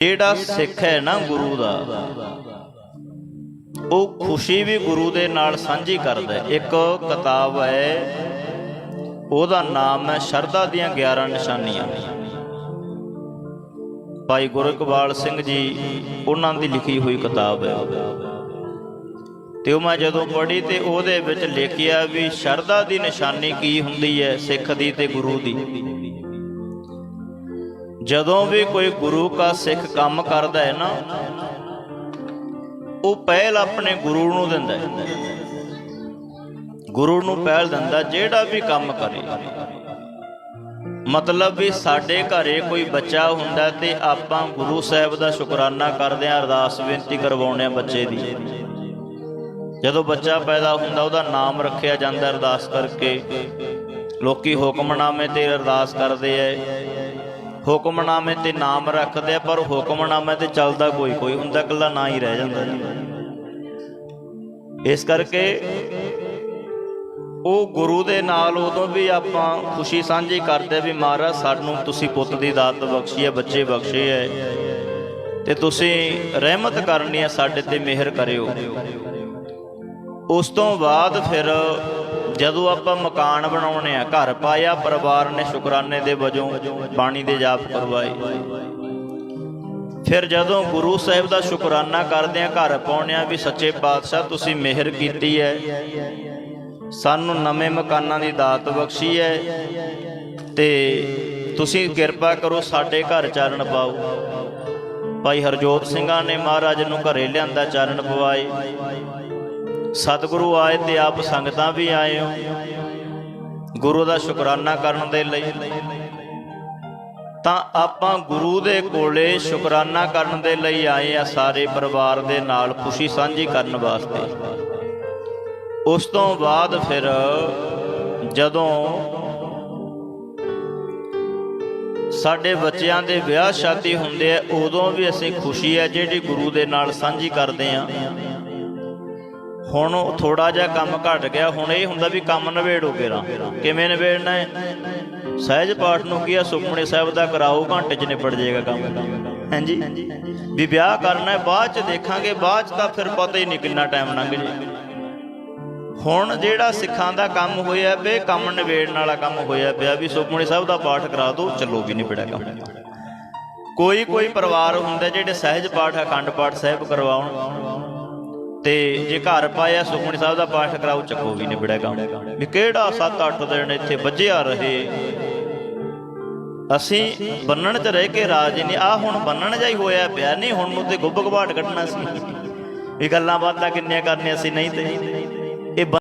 ਜਿਹੜਾ ਸਿੱਖ ਹੈ ਨਾ ਗੁਰੂ ਦਾ, ਉਹ ਖੁਸ਼ੀ ਵੀ ਗੁਰੂ ਦੇ ਨਾਲ ਸਾਂਝੀ ਕਰਦਾ ਇੱਕ ਕਿਤਾਬ ਹੈ, ਉਹਦਾ ਨਾਮ ਹੈ ਸ਼ਰਧਾ ਦੀਆਂ 11 ਨਿਸ਼ਾਨੀਆਂ। ਭਾਈ ਗੁਰਕਵਾਲ ਸਿੰਘ ਜੀ, ਉਹਨਾਂ ਦੀ ਲਿਖੀ ਹੋਈ ਕਿਤਾਬ ਹੈ। ਤੇ ਉਹ ਮੈਂ ਜਦੋਂ ਪੜ੍ਹੀ ਤੇ ਉਹਦੇ ਵਿੱਚ ਲਿਖਿਆ ਵੀ ਸ਼ਰਧਾ ਦੀ ਨਿਸ਼ਾਨੀ ਕੀ ਹੁੰਦੀ ਹੈ, ਸਿੱਖ ਦੀ ਤੇ ਗੁਰੂ ਦੀ। ਜਦੋਂ ਵੀ ਕੋਈ ਗੁਰੂ ਕਾ ਸਿੱਖ ਕੰਮ ਕਰਦਾ ਹੈ ਨਾ, ਉਹ ਪਹਿਲ ਆਪਣੇ ਗੁਰੂ ਨੂੰ ਦਿੰਦਾ ਹੈ। ਗੁਰੂ ਨੂੰ ਪਹਿਲ ਦਿੰਦਾ, ਜਿਹੜਾ ਵੀ ਕੰਮ ਕਰੇ। ਮਤਲਬ ਵੀ ਸਾਡੇ ਘਰੇ ਕੋਈ ਬੱਚਾ ਹੁੰਦਾ ਤੇ ਆਪਾਂ ਗੁਰੂ ਸਾਹਿਬ ਦਾ ਸ਼ੁਕਰਾਨਾ ਕਰਦੇ ਆਂ ਅਰਦਾਸ ਬੇਨਤੀ ਕਰਵਾਉਂਦੇ ਆਂ ਬੱਚੇ ਦੀ। ਜਦੋਂ ਬੱਚਾ ਪੈਦਾ ਹੁੰਦਾ, ਉਹਦਾ ਨਾਮ ਰੱਖਿਆ ਜਾਂਦਾ ਅਰਦਾਸ ਕਰਕੇ। ਲੋਕੀ ਹੁਕਮਨਾਮੇ ਤੇ ਅਰਦਾਸ ਕਰਦੇ ਐ ਹੁਕਮਨਾਮੇ ਤੇ ਨਾਮ ਰੱਖਦੇ ਆ, ਪਰ ਹੁਕਮਨਾਮੇ ਤੇ ਚੱਲਦਾ ਕੋਈ ਕੋਈ ਹੁੰਦਾ ਇਕੱਲਾ ਨਾਂ ਹੀ ਰਹਿ ਜਾਂਦਾ ਇਸ ਕਰਕੇ ਉਹ ਗੁਰੂ ਦੇ ਨਾਲ ਉਦੋਂ ਵੀ ਆਪਾਂ ਖੁਸ਼ੀ ਸਾਂਝੀ ਕਰਦੇ ਵੀ ਮਹਾਰਾਜ, ਸਾਨੂੰ ਤੁਸੀਂ ਪੁੱਤ ਦੀ ਦਾਤ ਬਖਸ਼ੀ ਹੈ, ਬੱਚੇ ਬਖਸ਼ੇ ਹੈ। ਤੇ ਤੁਸੀਂ ਰਹਿਮਤ ਕਰਨੀ ਹੈ, ਸਾਡੇ ਤੇ ਮਿਹਰ ਕਰਿਓ। ਉਸ ਤੋਂ ਬਾਅਦ ਫਿਰ ਜਦੋਂ ਆਪਾਂ ਮਕਾਨ ਬਣਾਉਣੇ ਆ, ਘਰ ਪਾਇਆ, ਪਰਿਵਾਰ ਨੇ ਸ਼ੁਕਰਾਨੇ ਦੇ ਵਜੋਂ ਬਾਣੀ ਦੇ ਜਾਪ ਕਰਵਾਏ। ਫਿਰ ਜਦੋਂ ਗੁਰੂ ਸਾਹਿਬ ਦਾ ਸ਼ੁਕਰਾਨਾ ਕਰਦੇ ਆ, ਘਰ ਪਾਉਣੇ ਆ ਵੀ ਸੱਚੇ ਪਾਤਸ਼ਾਹ, ਤੁਸੀਂ ਮਿਹਰ ਕੀਤੀ ਹੈ ਸਾਨੂੰ ਨਵੇਂ ਮਕਾਨਾਂ ਦੀ ਦਾਤ ਬਖਸ਼ੀ ਹੈ ਤੇ ਤੁਸੀਂ ਕਿਰਪਾ ਕਰੋ ਸਾਡੇ ਘਰ ਚਰਨ ਪਾਓ। ਭਾਈ ਹਰਜੋਤ ਸਿੰਘਾਂ ਨੇ ਮਹਾਰਾਜ ਨੂੰ ਘਰੇ ਲਿਆਂਦਾ ਚਰਨ ਪਵਾਏ। ਸਤਿਗੁਰੂ ਆਏ ਤੇ ਆਪ ਸੰਗਤਾਂ ਵੀ ਆਏ ਹੋ। ਗੁਰੂ ਦਾ ਸ਼ੁਕਰਾਨਾ ਕਰਨ ਦੇ ਲਈ। ਤਾਂ ਆਪਾਂ ਗੁਰੂ ਦੇ ਕੋਲੇ ਸ਼ੁਕਰਾਨਾ ਕਰਨ ਦੇ ਲਈ ਆਏ ਆ ਸਾਰੇ ਪਰਿਵਾਰ ਦੇ ਨਾਲ ਖੁਸ਼ੀ ਸਾਂਝੀ ਕਰਨ ਵਾਸਤੇ। ਉਸ ਤੋਂ ਬਾਅਦ ਫਿਰ ਜਦੋਂ ਸਾਡੇ ਬੱਚਿਆਂ ਦੇ ਵਿਆਹ ਸ਼ਾਦੀ ਹੁੰਦੇ ਆ, ਉਦੋਂ ਵੀ ਅਸੀਂ ਖੁਸ਼ੀ ਹੈ ਜਿਹੜੀ ਗੁਰੂ ਦੇ ਨਾਲ ਸਾਂਝੀ ਕਰਦੇ ਆ ਹੁਣ ਥੋੜਾ ਜਿਹਾ ਕੰਮ ਘਟ ਗਿਆ, ਹੁਣ ਇਹ ਹੁੰਦਾ ਵੀ ਕੰਮ ਨਵੇੜੋ ਕੇਰਾ ਕਿਵੇਂ ਨਵੇੜਨਾ ਹੈ ਸਹਿਜ ਪਾਠ ਨੂੰ ਕੀ ਆ ਸੁਖਮਣੀ ਸਾਹਿਬ ਦਾ ਕਰਾਓ, ਘੰਟੇ 'ਚ ਨਿਬੜ ਜਾਏਗਾ ਕੰਮ। ਹਾਂਜੀ? ਵੀ ਵਿਆਹ ਕਰਨਾ ਹੈ ਬਾਅਦ 'ਚ ਦੇਖਾਂਗੇ, ਬਾਅਦ 'ਚ ਤਾਂ ਫਿਰ ਪਤਾ ਹੀ ਨਹੀਂ ਕਿੰਨਾ ਟਾਈਮ ਲੰਘ ਜੇ। ਹੁਣ ਜਿਹੜਾ ਸਿੱਖਾਂ ਦਾ ਕੰਮ ਹੋਇਆ ਬੇ ਕੰਮ ਨਿਬੇੜਨ ਵਾਲਾ ਕੰਮ ਹੋਇਆ ਪਿਆ ਵੀ ਸੁਖਮਣੀ ਸਾਹਿਬ ਦਾ ਪਾਠ ਕਰਾ ਦਿਓ ਚੱਲੋ ਵੀ ਨਿਬੜਿਆ ਕੰਮ। ਕੋਈ ਕੋਈ ਪਰਿਵਾਰ ਹੁੰਦਾ ਜਿਹੜੇ ਸਹਿਜ ਪਾਠ ਅਖੰਡ ਪਾਠ ਸਾਹਿਬ ਕਰਵਾਉਣ। ਤੇ ਜੇ ਘਰ ਪਾਇਆ ਸੁਖਮਣੀ ਸਾਹਿਬ ਦਾ ਪਾਠ ਕਰਾਓ, ਚੱਕੋ ਵੀ ਨਿਬੜਿਆ ਕੰਮ। ਵੀ ਕਿਹੜਾ 7-8 ਦਿਨ ਇੱਥੇ ਵੱਜਿਆ ਰਹੇ? ਅਸੀਂ ਬੰਨਣ 'ਚ ਰਹਿ ਕੇ ਰਾਜ ਨੇ ਆ ਹੁਣ ਬੰਨਣ ਜਾਈ ਹੋਇਆ ਪਿਆ। ਨਹੀਂ, ਹੁਣ ਨੂੰ ਤੇ ਗੁੱਬ ਘਬਾਟ ਕੱਢਣਾ ਸੀ। ਇਹ ਗੱਲਾਂ ਬਾਤਾਂ ਕਿੰਨੀਆਂ ਕਰਨੀਆਂ ਸੀ, ਨਹੀਂ ਤੇ ਇਹ